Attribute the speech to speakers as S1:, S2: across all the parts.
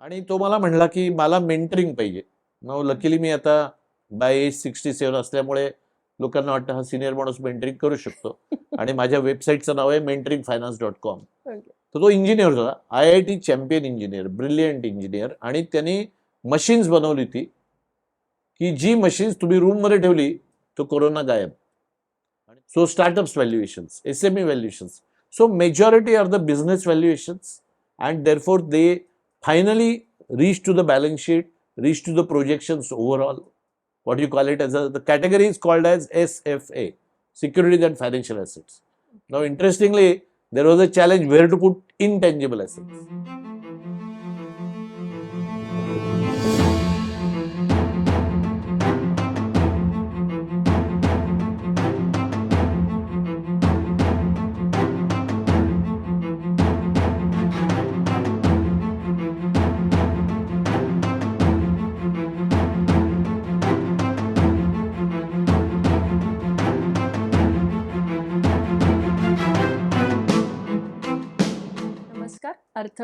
S1: आणि तो मला म्हणला की मला मेंटरिंग पाहिजे. मग लकीली मी आता बाय एज सिक्स्टी सेव्हन असल्यामुळे लोकांना वाटतं हा सिनियर माणूस मेंटरिंग करू शकतो. आणि माझ्या वेबसाईटचं नाव आहे मेंटरिंग फायनान्स डॉट कॉम. तर तो इंजिनियर होता. I I T champion engineer brilliant engineer आणि त्यांनी मशीन्स बनवली होती की जी मशीन्स तुम्ही रूममध्ये ठेवली तो कोरोना गायब. So startups valuations S M E valuations so majority are the business valuations and therefore they finally reach to the balance sheet, reach to the projections overall. What you call it as a, the category is called as SFA, Securities and Financial Assets. Now, interestingly, there was a challenge where to put intangible assets.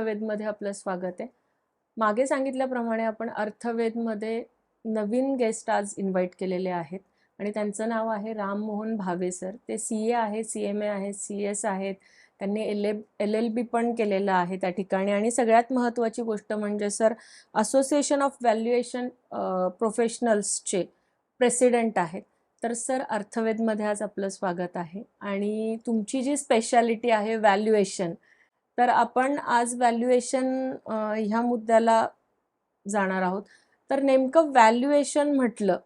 S2: अर्थवेदमध्ये आपलं स्वागत आहे. मागे सांगितल्याप्रमाणे आपण अर्थवेदमध्ये नवीन guest आज invite केलेले आहेत. आणि त्यांचं नाव आहे राममोहन भावे सर ते सी ए आहेत सी एम ए आहेत सी एस आहेत. त्यांनी एल एब एल एल बी पण केलेलं आहे त्या ठिकाणी. आणि सगळ्यात महत्त्वाची गोष्ट म्हणजे सर असोसिएशन ऑफ व्हॅल्युएशन प्रोफेशनल्सचे प्रेसिडेंट आहेत. तर सर अर्थवेदमध्ये आज आपलं स्वागत आहे. आणि तुमची जी स्पेशालिटी आहे व्हॅल्युएशन तर आपण आज व्हॅल्युएशन ह्या मुद्द्याला जाणार आहोत. तर नेमकं व्हॅल्युएशन म्हटलं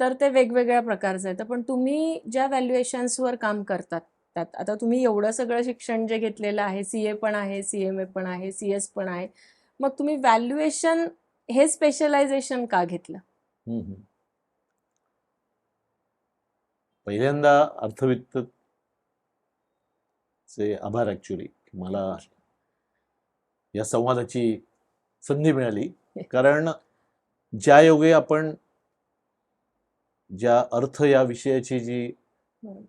S2: तर ते वेगवेगळ्या प्रकारचं आहे. तर पण तुम्ही ज्या व्हॅल्युएशन्सवर काम करतात त्यात आता तुम्ही एवढं सगळं शिक्षण जे घेतलेलं आहे सी ए पण आहे सी एम ए पण आहे सी एस पण आहे मग तुम्ही व्हॅल्युएशन हे स्पेशलायझेशन का घेतलं?
S1: पहिल्यांदा अर्थवित्त चे आभार ॲक्च्युली मला या संवादाची संधी मिळाली. कारण ज्या योगे आपण ज्या अर्थ या विषयाची जी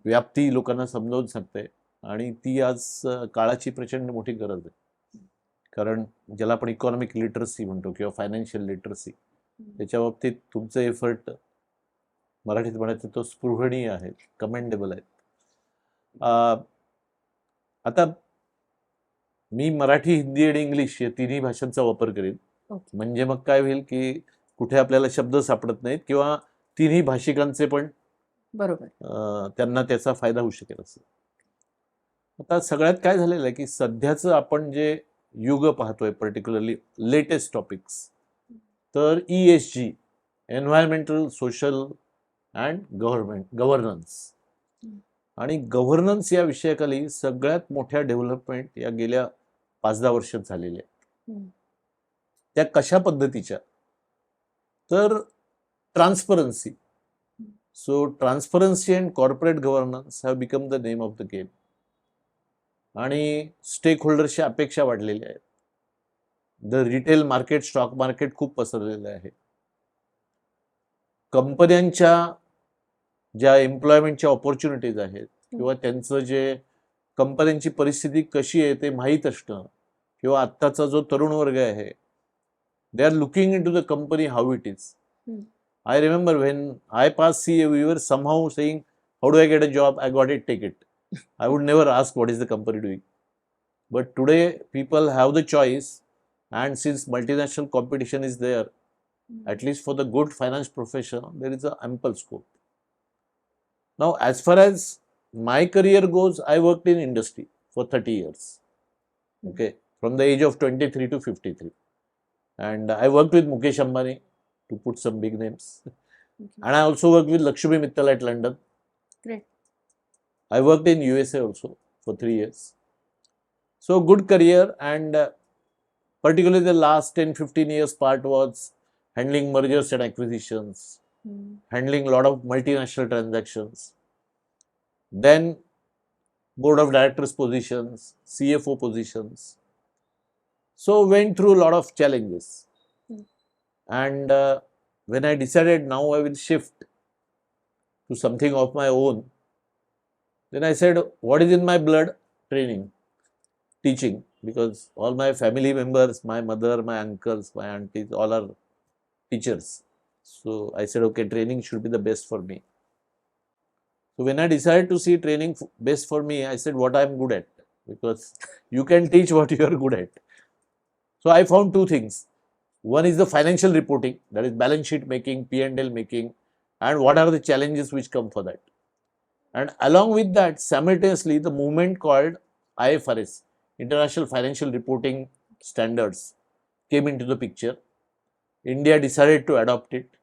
S1: व्याप्ती लोकांना समजावून सांगते आणि ती आज काळाची प्रचंड मोठी गरज आहे. कारण ज्याला आपण इकॉनॉमिक लिटरसी म्हणतो किंवा फायनान्शियल लिटरसी त्याच्या बाबतीत तुमचे एफर्ट मराठीत म्हणायचं तो स्पृहणीय आहेत कमेंडेबल आहेत आता मी मराठी हिंदी आणि इंग्लिश या तिन्ही भाषांचा वापर करेन. म्हणजे मग काय होईल की कुठे आपल्याला शब्द सापडत नाहीत किंवा तिन्ही भाषिकांचे पण
S2: बरोबर.
S1: त्यांना त्याचा फायदा होऊ शकेल असं. आता सगळ्यात काय झालेलं आहे की सध्याचं आपण जे युग पाहतोय पर्टिक्युलरली लेटेस्ट टॉपिक्स तर E S G environmental social and government governance आणि गव्हर्नन्स या विषयाखाली सगळ्यात मोठ्या डेव्हलपमेंट या गेल्या पाच दहा वर्षात झालेल्या आहेत. त्या कशा पद्धतीच्या? तर transparency so transparency and corporate governance have become the name of the game आणि स्टेक होल्डर्सच्या अपेक्षा वाढलेल्या आहेत. The retail market stock market खूप पसरलेलं आहे. कंपन्यांच्या ज्या एम्प्लॉयमेंटच्या ऑपॉर्च्युनिटीज आहेत किंवा त्यांचं जे कंपन्यांची परिस्थिती कशी आहे ते माहीत असणं किंवा आत्ताचा जो तरुण वर्ग आहे they are looking into the company how it is I remember when I pass see you your somehow saying how do I get a job I got it take it I would never ask what is the company doing but today people have the choice and since multinational competition is there at least for the good finance profession there is a ample scope Now, as far as my career goes, I worked in industry for 30 years. Okay, from the age of 23 to 53. And I worked with Mukesh Ambani, to put some big names. And I also worked with Lakshmi Mittal at London.
S2: Great.
S1: I worked in USA also for three years. So good career and uh, particularly the last 10 15 years part was handling mergers and acquisitions,
S2: Hmm.
S1: handling a lot of multinational transactions. Then board of directors positions, CFO positions. So went through a lot of challenges.
S2: Mm.
S1: And uh, when I decided now I will shift to something of my own, then I said, what is in my blood? Training, teaching, because all my family members, my mother, my uncles, my aunties, all are teachers. So I said, okay, training should be the best for me. So when I decided to see training best for me, I said what I am good at because you can teach what you are good at. So I found two things. One is the financial reporting, that is balance sheet making, P and L making, and what are the challenges which come for that. And along with that, simultaneously, the movement called IFRS, International Financial Reporting Standards, came into the picture. India decided to adopt it.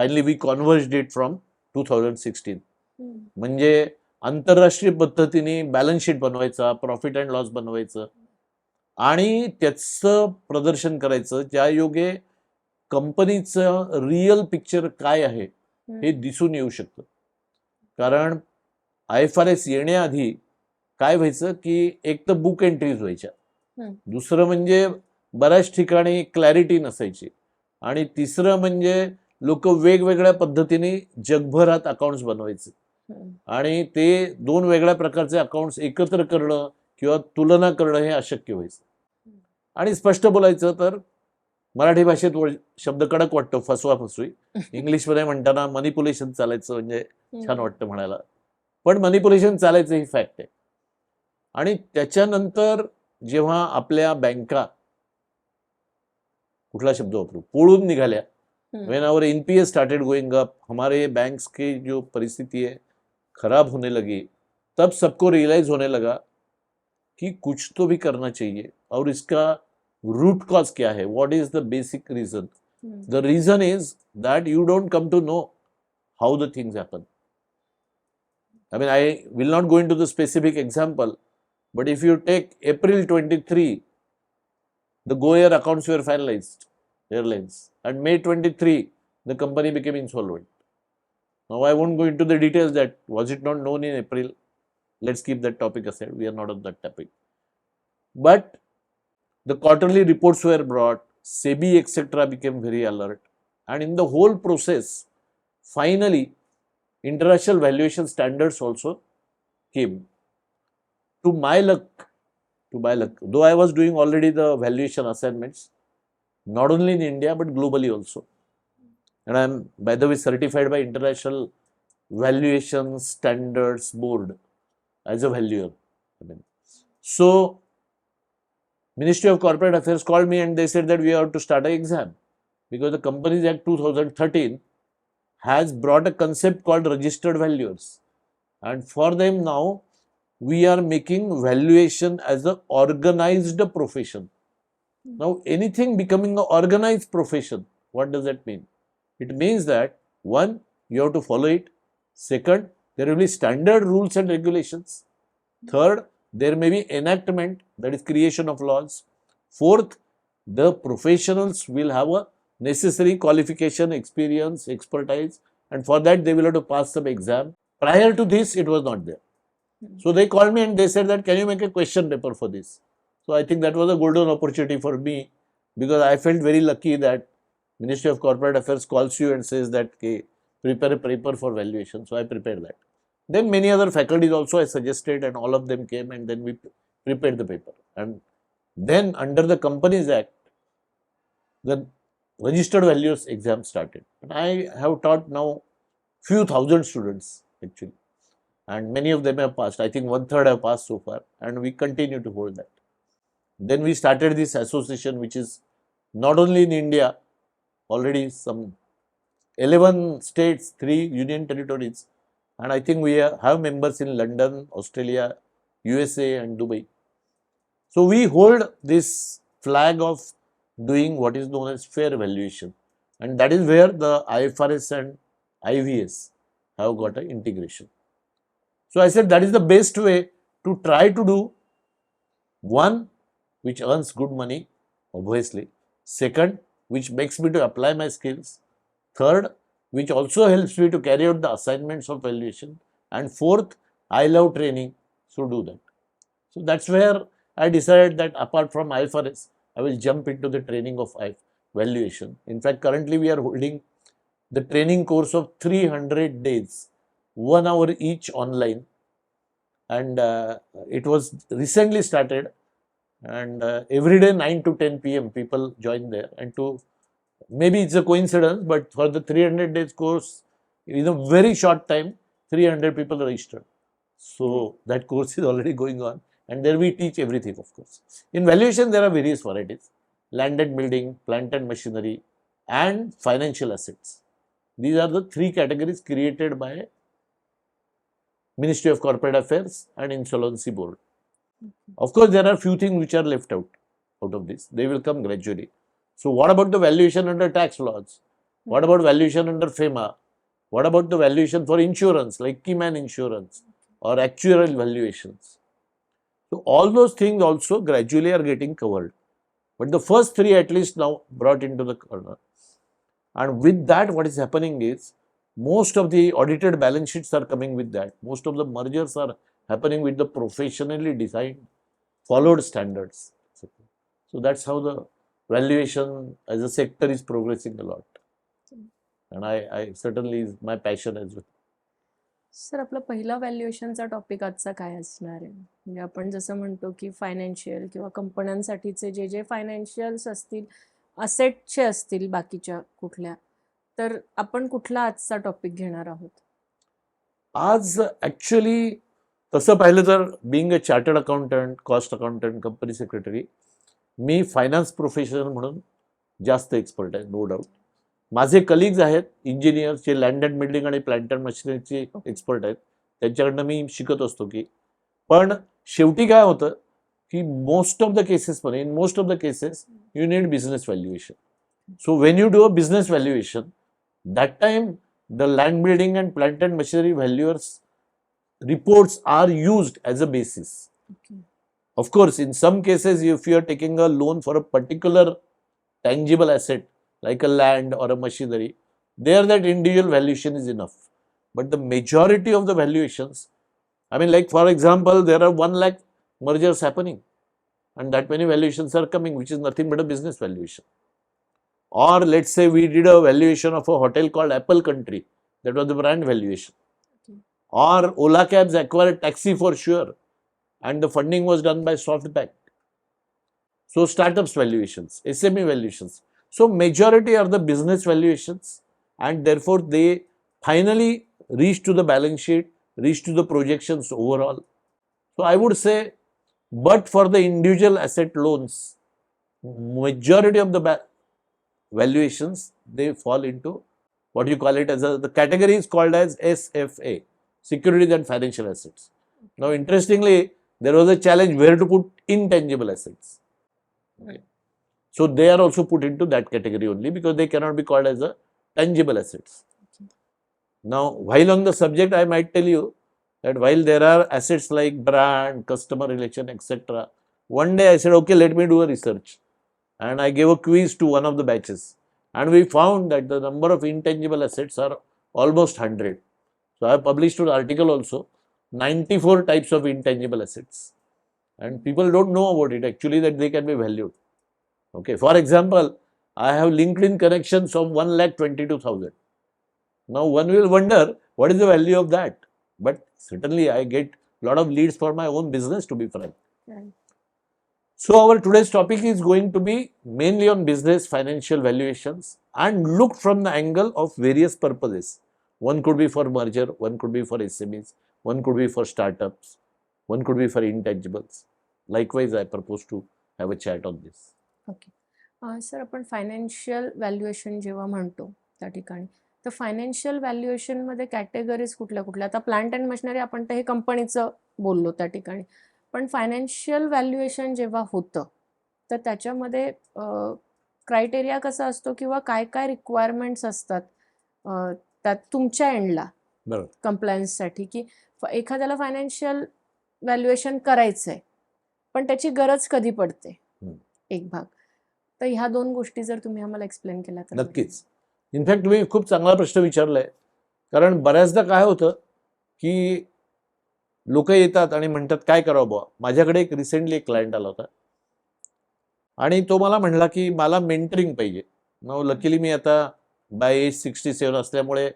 S1: Finally, we converged it from 2016. म्हणजे आंतरराष्ट्रीय पद्धतीने balance sheet बनवायचा profit and loss बनवायचं आणि त्याचं प्रदर्शन करायचं ज्या योगे कंपनीचं रिअल पिक्चर काय आहे हे दिसून येऊ शकतं. कारण आय एफ आर एस येण्याआधी काय व्हायचं की एक तर बुक एंट्रीज व्हायच्या. दुसरं म्हणजे बऱ्याच ठिकाणी क्लॅरिटी नसायची. आणि तिसरं म्हणजे लोक वेगवेगळ्या पद्धतीने जगभरात अकाउंट्स बनवायचे. आणि ते दोन वेगळ्या प्रकारचे अकाउंट्स एकत्र करणं किंवा तुलना करणं हे अशक्य व्हायचं आणि स्पष्ट बोलायचं तर मराठी भाषेत शब्द कडक वाटतो फसवा फसवी इंग्लिशमध्ये म्हणताना मनिप्युलेशन चालायचं म्हणजे छान वाटतं म्हणायला पण मनिप्युलेशन चालायचं ही फॅक्ट आहे आणि त्याच्यानंतर जेव्हा आपल्या बँका कुठला शब्द वापरू पोळून निघाल्या. When our N P S started going up हमारे बैंक्स की जो परिस्थिति है खराब होने लगी। तब सबको रियलाइज़ होने लगा कि कुछ तो भी करना चाहिए। और इसका रूट कॉज क्या है? What is the basic reason the reason is that you don't come to know how the things happen I mean I will not going to the specific example but if you take April twenty three the GoAir accounts your finalised airlines, and May 23, the company became insolvent. Now, I won't go into the details that was it not known in April. Let's keep that topic aside. We are not on that topic. But the quarterly reports were brought, SEBI, etc., became very alert. And in the whole process, finally, international valuation standards also came. To my luck, to my luck, though I was doing already the valuation assignments, not only in India but globally also. And I'm, by the way, certified by International Valuation Standards Board as a valuer. I mean, so Ministry of Corporate Affairs called me and they said that we have to start an exam because the Companies Act 2013 has brought a concept called registered valuers. And for them now, we are making valuation as an organized profession. Now, anything becoming an organized profession, what does that mean? It means that one, you have to follow it. Second, there will be standard rules and regulations. Third, there may be enactment, that is creation of laws. Fourth, the professionals will have a necessary qualification, experience, expertise, and for that they will have to pass some exam. Prior to this, it was not there. Hmm. So they called me and they said that can you make a question paper for this? So I think that was a golden opportunity for me because I felt very lucky that Ministry of Corporate Affairs calls you and says that okay, prepare a paper for valuation. So I prepared that. Then many other faculties also I suggested and all of them came and then we prepared the paper. And then under the Companies Act, the registered values exam started. And I have taught now few thousand students actually. And many of them have passed. I think one third have passed so far. And we continue to hold that. Then we started this association which is not only in India, already some 11 states, 3 union territories, and I think we have members in London, Australia, USA, and Dubai. So we hold this flag of doing what is known as fair valuation, and that is where the IFRS and IVS have got an integration. So I said that is the best way to try to do one which earns good money, obviously. Second, which makes me to apply my skills. Third, which also helps me to carry out the assignments of valuation. And fourth, I love training, so do that. So that's where I decided that apart from IFRS, I will jump into the training of I- valuation. In fact, currently we are holding the training course of 300 days, one hour each online. And uh, it was recently started And uh, every day, 9 to 10 p.m., people join there. And to maybe it's a coincidence, but for the 300 days course, in a very short time, 300 people registered. So that course is already going on. And there we teach everything, of course. In valuation, there are various varieties land and building, plant and machinery, and financial assets. These are the three categories created by Ministry of Corporate Affairs and Insolvency Board. Mm-hmm. Of course, there are few things which are left out out of this. They will come gradually. So, what about the valuation under tax laws? What about valuation under FEMA? What about the valuation for insurance, like Keyman Insurance or actuarial valuations? So, all those things also gradually are getting covered. But the first three, at least, now brought into the corner. And with that, what is happening is most of the audited balance sheets are coming with that. Most of the mergers are happening with the professionally designed, followed standards. So that's how the valuation as a sector is progressing a lot. And I, I certainly is my passion as well.
S2: Sir आपला पहिला व्हॅल्युएशनचा topic आजचा काय असणार आहे म्हणजे आपण जसं म्हणतो की फायनान्शियल किंवा कंपन्यांसाठीचे जे जे फायनान्शियल्स असतील असेटचे असतील बाकीच्या कुठल्या तर आपण कुठला आजचा टॉपिक घेणार आहोत
S1: आज ॲक्च्युली तसं पाहिलं तर being a chartered accountant cost accountant company secretary me finance professional म्हणून जास्त एक्सपर्ट आहे नो डाऊट माझे कलिग्ज आहेत इंजिनियर जे लँड अँड बिल्डिंग आणि प्लांट अँड मशिनरीचे एक्सपर्ट आहेत त्यांच्याकडनं मी शिकत असतो की पण शेवटी काय होतं की मोस्ट ऑफ द केसेसमध्ये in most of the cases you need business valuation so when you do a business valuation that time the land building and plant and machinery valuers reports are used as a basis. Of course in some cases if you are taking a loan for a particular tangible asset like a land or a machinery there that individual valuation is enough. But the majority of the valuations i mean like for example there are 1 lakh mergers happening and that many valuations are coming which is nothing but a business valuation. Or let's say we did a valuation of a hotel called apple country that was the brand valuation.
S2: Okay.
S1: Or ola cabs acquired taxi for sure. And the funding was done by softbank. So startups valuations sme valuations. So majority are the business valuations. And therefore they finally reach to the balance sheet reach to the projections overall. So i would say but for the individual asset loans majority of the valuations they fall into what you call it as a the category is called as SFA securities and financial assets. Now interestingly there was a challenge where to put intangible assets. Right. So they are also put into that category only because they cannot be called as a tangible assets. Now while on the subject i might tell you that while there are assets like brand customer relation etc one day i said okay let me do a research. And I gave a quiz to one of the batches. And we found that the number of intangible assets are almost 100. So I have published an article also 94 types of intangible assets. And people don't know about it actually that they can be valued. Okay, for example, I have LinkedIn connections of 1 lakh 22,000. Now one will wonder what is the value of that? But certainly I get a lot of leads for my own business to be frank.
S2: Right.
S1: So our today's topic is going to be mainly on business financial valuations and look from the angle of various purposes. One could be for merger, one could be for SMEs, one could be for startups, one could be for intangibles. Likewise, I propose to have a chat on this.
S2: Okay sir uh, आपण financial valuation जेव्हा म्हणतो त्या ठिकाणी तर financial व्हॅल्युएशनमध्ये categories कुठल्या कुठल्या आता plant and machinery आपण तर हे कंपनीचं बोललो त्या ठिकाणी पण फायनान्शियल व्हॅल्युएशन जेव्हा होतं तर त्याच्यामध्ये क्रायटेरिया कसा असतो किंवा काय काय रिक्वायरमेंट्स असतात त्यात तुमच्या एंडला
S1: बरोबर.
S2: कम्प्लायन्ससाठी की एखाद्याला फायनान्शियल व्हॅल्युएशन करायचं आहे पण त्याची गरज कधी पडते. एक भाग. तर ह्या दोन गोष्टी जर तुम्ही आम्हाला एक्सप्लेन केल्या तर
S1: नक्कीच. इनफॅक्ट तुम्ही खूप चांगला प्रश्न विचारलाय. कारण बऱ्याचदा काय होतं की लोक येतात आणि म्हणतात काय करावं बुवा? माझ्याकडे एक रिसेंटली एक क्लायंट आला होता. आणि तो मला म्हणला की मला मेंटरिंग पाहिजे. मग लकीली मी आता बाय एज सिक्स्टी सेवन असल्यामुळे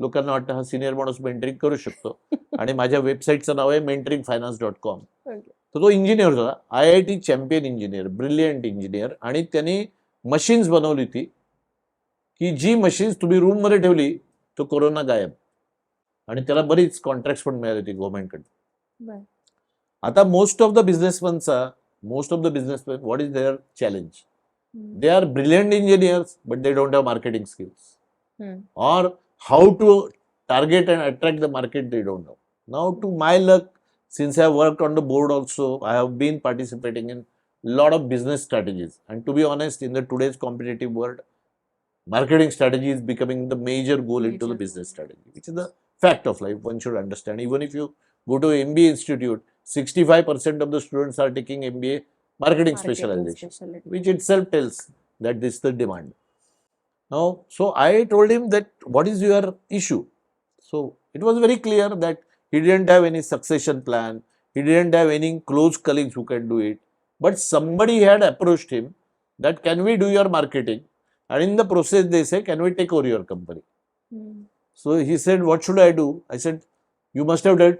S1: लोकांना वाटतं हा सिनियर माणूस मेंटरिंग करू शकतो. आणि माझ्या वेबसाईटचं नाव आहे मेंटरिंग फायनान्स डॉट कॉम. तर तो इंजिनियर होता. I I T champion engineer brilliant engineer आणि त्यांनी मशीन्स बनवली होती की जी मशीन्स तुम्ही रूममध्ये ठेवली तो कोरोना गायब. आणि त्याला बरीच कॉन्ट्रॅक्ट पण मिळाली होती गव्हर्नमेंटकडे
S2: बर.
S1: आता most of the बिझनेसमॅनचा most of the businessman what is their challenge.
S2: Hmm.
S1: They are brilliant engineers, but they don't have marketing skills.
S2: Hmm.
S1: Or how to target and attract the market, they don't know. Now, to my luck, since I have worked on the board also, I have been participating in lot of business strategies. And to be honest, in the today's competitive world, marketing strategy is becoming the major goal into the business strategy, which is the fact of life. One should understand. Even if you go to MBA institute, 65% of the students are taking MBA marketing, specialization,
S2: specialization,
S1: which itself tells that this is the demand. Now, so I told him that what is your issue? So it was very clear that he didn't have any succession plan, he didn't have any close colleagues who can do it, but somebody had approached him that can we do your marketing and in the process they say can we take over your company.
S2: Mm.
S1: So he said what should I do? I said you must have done,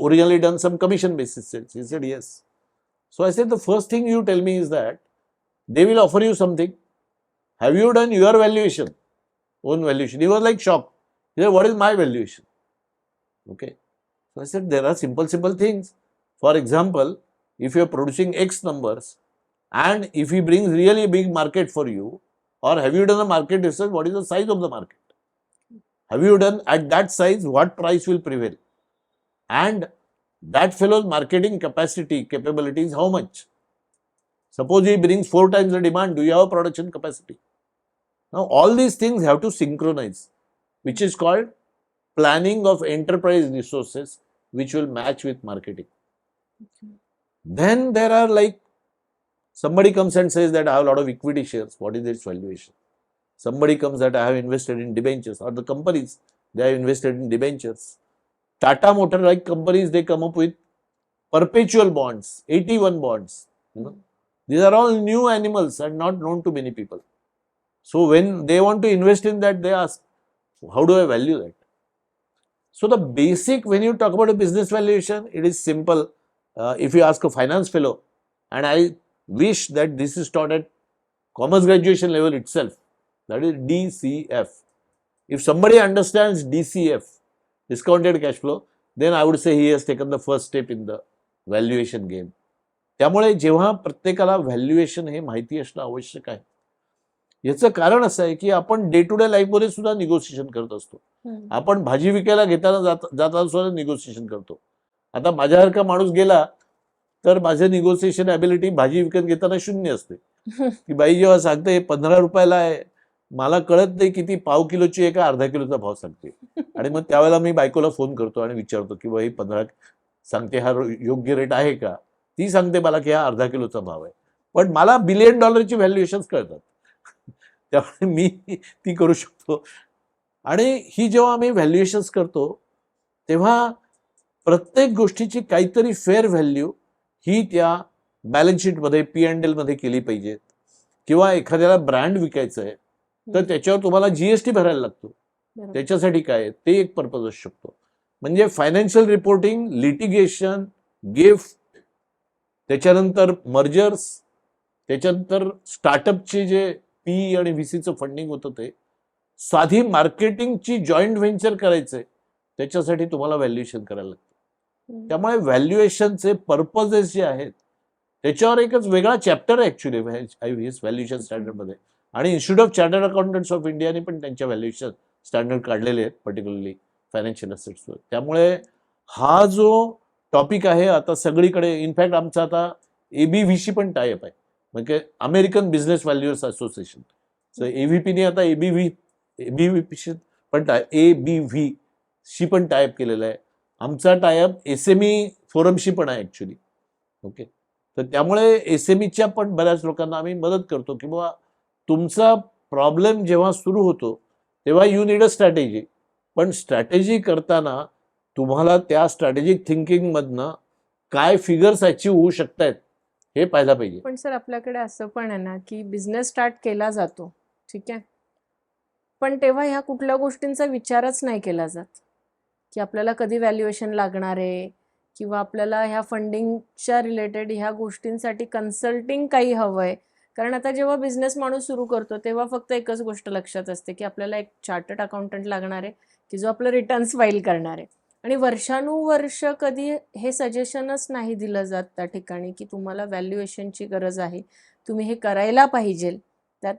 S1: originally done some commission basis sales. He said yes. So I said, The first thing you tell me is that they will offer you something. Have you done your valuation? Own valuation. He was like shocked. He said, What is my valuation? Okay. So I said, There are simple, simple things. For example, if you are producing X numbers and if he brings really a big market for you, or have you done a market research? What is the size of the market? Have you done at that size what price will prevail? And that fellow's marketing capacity, capability is how much? Suppose he brings four times the demand, do you have a production capacity? Now, all these things have to synchronize, which is called planning of enterprise resources, which will match with marketing. Then there are like somebody comes and says that I have a lot of equity shares. What is its valuation? Somebody comes that I have invested in debentures, or the companies they have invested in debentures. Tata Motor like companies they come up with perpetual bonds, 81 bonds. You know, these are all new animals and not known to many people. So when they want to invest in that, they ask, how do I value that? So the basic when you talk about a business valuation, it is simple. Uh, if you ask a finance fellow, and I wish that this is taught at commerce graduation level itself, that is DCF. If somebody understands DCF, discounted cash flow, then I would say he has taken the first step in the valuation game त्यामुळे जेव्हा प्रत्येकाला valuation हे माहिती असणं आवश्यक आहे. याचं कारण असं आहे की आपण डे टू डे लाईफमध्ये सुद्धा निगोसिएशन करत असतो. आपण भाजी विकायला घेताना जात जाताना सुद्धा निगोसिएशन करतो. आता माझ्यासारखा माणूस गेला तर माझं निगोसिएशन ॲबिलिटी भाजी विकत घेताना शून्य असते. की बाई जेव्हा सांगते हे पंधरा रुपयाला आहे मला कळत नाही किती पाव किलोची आहे का अर्धा किलोचा भाव सांगते. आणि मग त्यावेळेला मी बायकोला फोन करतो आणि विचारतो की बाई पंधरा सांगते हा योग्य रेट आहे का? ती सांगते मला की हा अर्धा किलोचा भाव आहे. पण मला बिलियन डॉलरची व्हॅल्युएशन कळतात. त्यामुळे मी ती करू शकतो. आणि ही जेव्हा आम्ही व्हॅल्युएशन्स करतो तेव्हा प्रत्येक गोष्टीची काहीतरी फेअर व्हॅल्यू ही त्या बॅलन्स शीटमध्ये पी अँड एलमध्ये केली पाहिजे किंवा एखाद्याला ब्रँड विकायचं आहे तर त्याच्यावर तुम्हाला जीएसटी भरायला लागतो. त्याच्यासाठी काय? ते एक पर्पज असू शकतो म्हणजे फायनान्शियल रिपोर्टिंग लिटिगेशन गिफ्ट त्याच्यानंतर मर्जर्स त्याच्यानंतर स्टार्टअपचे जे पी आणि व्ही सीचं फंडिंग होतं ते साधी मार्केटिंगची जॉईंट व्हेंचर करायचंय त्याच्यासाठी तुम्हाला व्हॅल्युएशन करायला लागतं. त्यामुळे व्हॅल्युएशनचे पर्पजेस जे आहेत त्याच्यावर एकच वेगळा चॅप्टर आहे ऍक्च्युली व्हॅल्युएशन स्टँडर्डमध्ये आणि institute of chartered accountants of इंडियाने पण त्यांच्या व्हॅल्युएशन स्टँडर्ड काढलेले आहेत पर्टिक्युलरली फायनान्शियल असेट्सवर त्यामुळे हा जो टॉपिक आहे आता सगळीकडे इनफॅक्ट आमचा आता ए बी व्हीशी पण टायअप आहे. म्हणजे American business valuers association so एव्हीपीने आता ए बी व्ही ए एबीव्ही एबीव्ही पण टाय ए बी व्ही शी पण टायअप केलेला आहे. आमचा tie up S M E फोरमशी पण आहे ॲक्च्युली ओके तर त्यामुळे एस एम ईच्या पण बऱ्याच लोकांना आम्ही मदत करतो की बाबा तुमचा प्रॉब्लेम जेव्हा सुरू होतो तेव्हा यू नीड अ स्ट्रॅटेजी पण स्ट्रॅटेजी करताना तुम्हाला त्या स्ट्रॅटेजिक थिंकिंगमधनं काय फिगर्स अचीव होऊ शकतायत हे पाहायला पाहिजे.
S2: पण सर आपल्याकडे असं पण आहे ना की बिझनेस स्टार्ट केला जातो ठीक आहे? पण तेव्हा ह्या कुठल्या गोष्टींचा विचारच नाही केला जात. की आपल्याला कधी व्हॅल्युएशन लागणार आहे किंवा आपल्याला ह्या फंडिंगच्या रिलेटेड ह्या गोष्टींसाठी कन्सल्टिंग काही हवं आहे कारण आता जेव्हा बिझनेस माणूस सुरू करतो तेव्हा फक्त एकच गोष्ट लक्षात असते की आपल्याला एक चार्टर्ड अकाउंटंट लागणार आहे की जो आपलं रिटर्न्स फाईल करणार आहे. आणि वर्षानुवर्ष कधी हे सजेशनच नाही दिलं जात त्या ठिकाणी की तुम्हाला व्हॅल्युएशनची गरज आहे तुम्ही हे करायला पाहिजे. त्यात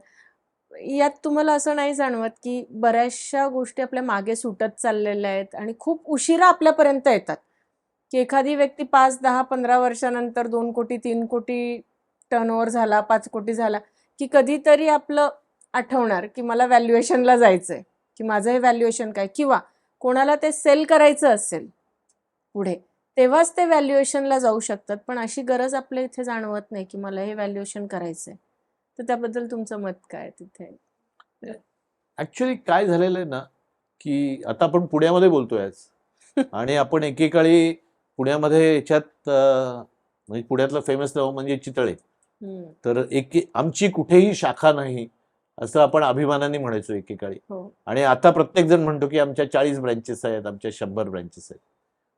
S2: यात तुम्हाला असं नाही जाणवत की बऱ्याचशा गोष्टी आपल्या मागे सुटत चाललेल्या आहेत आणि खूप उशिरा आपल्यापर्यंत येतात. की एखादी व्यक्ती पाच दहा पंधरा वर्षानंतर दोन कोटी तीन कोटी टर्नओव्हर झाला पाच कोटी झाला की कधीतरी आपलं आठवणार की मला व्हॅल्युएशनला जायचं आहे की माझं हे व्हॅल्युएशन काय? किंवा कोणाला ते सेल करायचं असेल पुढे तेव्हाच ते व्हॅल्युएशनला जाऊ शकतात. पण अशी गरज आपल्या इथे जाणवत नाही की मला हे व्हॅल्युएशन करायचं आहे तर त्याबद्दल तुमचं मत काय तिथे?
S1: ऍक्च्युली काय झालेलं आहे ना की आता आपण पुण्यामध्ये बोलतोय आज. आणि आपण एकेकाळी पुण्यामध्ये याच्यात म्हणजे पुण्यातलं फेमस नाव म्हणजे चितळे. तर एक आमची कुठेही शाखा नाही असं आपण अभिमानाने म्हणायचो एकेकाळी.
S2: हो.
S1: आणि आता प्रत्येक जण म्हणतो की आमच्या चाळीस ब्रँचेस आहेत आमच्या शंभर ब्रँचेस आहेत.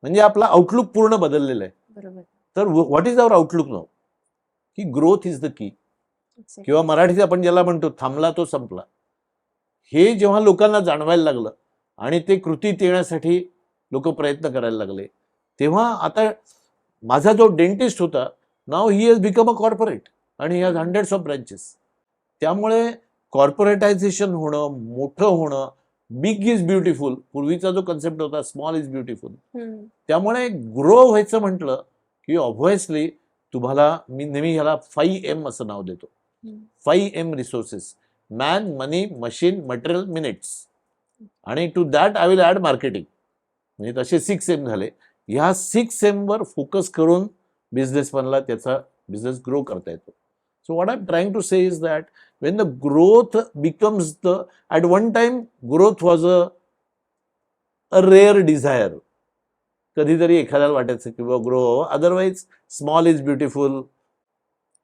S1: म्हणजे आपला आउटलुक पूर्ण बदललेला आहे.
S2: बरोबर.
S1: तर what is our outlook now की ग्रोथ इज द की. किंवा मराठीत आपण ज्याला म्हणतो थांबला तो संपला. हे जेव्हा लोकांना जाणवायला लागलं आणि ते कृतीत येण्यासाठी लोक प्रयत्न करायला लागले तेव्हा आता माझा जो डेंटिस्ट होता now he has become a corporate आणि he has hundreds of branches त्यामुळे कॉर्पोरेटायझेशन होणं मोठं होणं बिग इज ब्युटिफुल पूर्वीचा जो कन्सेप्ट होता स्मॉल इज ब्युटिफुल त्यामुळे ग्रो व्हायचं म्हटलं की ऑब्व्हियसली तुम्हाला मी नेहमी ह्याला फाईव्ह एम असं नाव देतो. Five M resources man money machine material minutes आणि to that I will add marketing म्हणजे तसे सिक्स एम झाले. ह्या सिक्स एमवर फोकस करून बिझनेसमॅनला त्याचा बिझनेस ग्रो करता येतो. So what I am trying to say is that when the growth becomes the at one time growth was a rare desire कधीतरी एखाद्याला वाटायचं की बाबा grow otherwise small is beautiful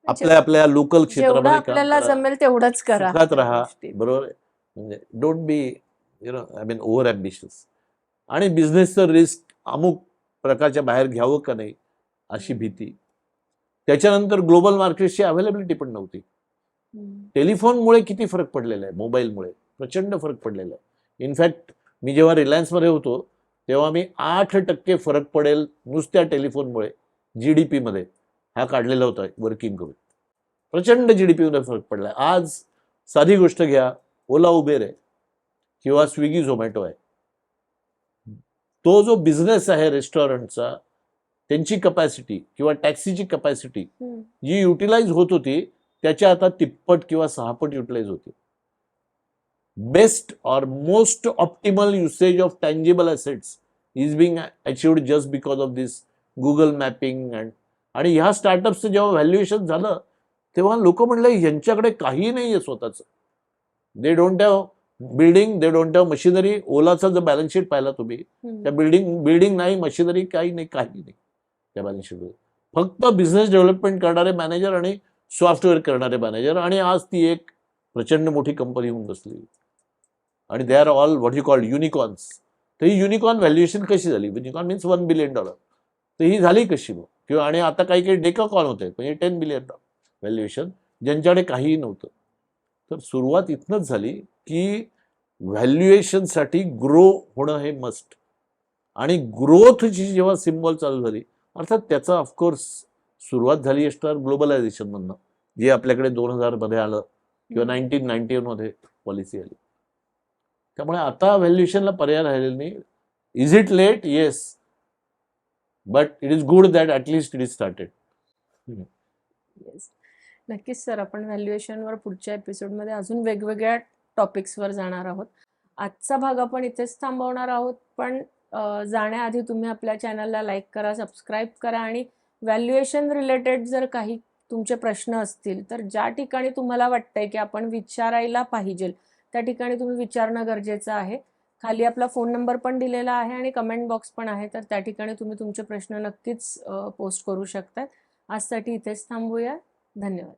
S1: आपल्या आपल्या लोकल क्षेत्रामध्ये
S2: आपल्याला. जमेल तेवढंच करा.
S1: राहा. बरोबर? म्हणजे don't be you know I mean over ambitious आणि बिझनेसचं रिस्क अमुक प्रकारच्या बाहेर घ्यावं का नाही? अशी भीती. त्याच्यानंतर ग्लोबल मार्केटची अवेलेबिलिटी पण नव्हती. टेलिफोनमुळे किती फरक पडलेला आहे? मोबाईलमुळे. प्रचंड फरक पडलेला आहे. इनफॅक्ट मी जेव्हा रिलायन्समध्ये होतो तेव्हा मी आठ टक्के फरक पडेल नुसत्या टेलिफोनमुळे जी डी पीमध्ये हा काढलेला होता वर्किंग करून प्रचंड जी डी पीमध्ये फरक पडला आज साधी गोष्ट घ्या. ओला उबेर आहे किंवा स्विगी झोमॅटो आहे. तो जो बिझनेस आहे रेस्टॉरंटचा त्यांची कपॅसिटी किंवा टॅक्सीची कपॅसिटी. जी युटिलाइज होत होती त्याच्या आता तिप्पट किंवा सहापट युटिलाइज होती best or most optimal usage of tangible assets is being achieved just because of this Google mapping and आणि ह्या स्टार्टअपचं जेव्हा व्हॅल्युएशन झालं तेव्हा लोक म्हणले यांच्याकडे काही नाही आहे स्वतःचं they don't have building they don't have machinery ओलाचा जर बॅलन्स शीट पाहिला तुम्ही. त्या बिल्डिंग बिल्डिंग नाही मशिनरी काही नाही काही नाही बॅलन्स शीटमध्ये फक्त बिझनेस डेव्हलपमेंट करणारे मॅनेजर आणि सॉफ्टवेअर करणारे मॅनेजर आणि आज ती एक प्रचंड मोठी कंपनी होऊन बसली. आणि they are all what you called unicons तर ही युनिकॉर्न व्हॅल्युएशन कशी झाली? Unicorn means one billion dollar तर ही झाली कशी मग? किंवा आणि आता काही काही डेकाकॉन होते म्हणजे टेन बिलियन डॉलर व्हॅल्युएशन ज्यांच्याकडे काहीही नव्हतं. तर सुरुवात इथनंच झाली की व्हॅल्युएशनसाठी ग्रो होणं हे मस्ट आणि ग्रोथची जेव्हा सिम्बॉल चालू झाली अर्थात त्याचा ऑफकोर्स सुरुवात झाली असणार ग्लोबलायझेशनमधनं जे आपल्याकडे दोन हजारमध्ये आलं किंवा नाईन्टीन नाईन्टी मध्ये पॉलिसी आली. त्यामुळे आता व्हॅल्युएशनला पर्याय राहिलेला नाही. Is it late yes but it is good that at least it is started
S2: yes नक्कीच सर आपण व्हॅल्युएशनवर पुढच्या एपिसोडमध्ये अजून वेगवेगळ्या टॉपिक्सवर जाणार आहोत. आजचा भाग आपण इथेच थांबवणार आहोत पण जाण्याआधी तुम्ही आपल्या चॅनलला लाईक करा सबस्क्राईब करा आणि व्हॅल्युएशन रिलेटेड जर काही तुमचे प्रश्न असतील तर ज्या ठिकाणी तुम्हाला वाटतंय की आपण विचारायला पाहिजे त्या ठिकाणी तुम्ही विचारणं गरजेचं आहे. खाली आपला फोन नंबर पण दिलेला आहे आणि कमेंट बॉक्स पण आहे तर त्या ठिकाणी तुम्ही तुमचे प्रश्न नक्कीच पोस्ट करू शकता आजसाठी इथेच थांबूया. धन्यवाद.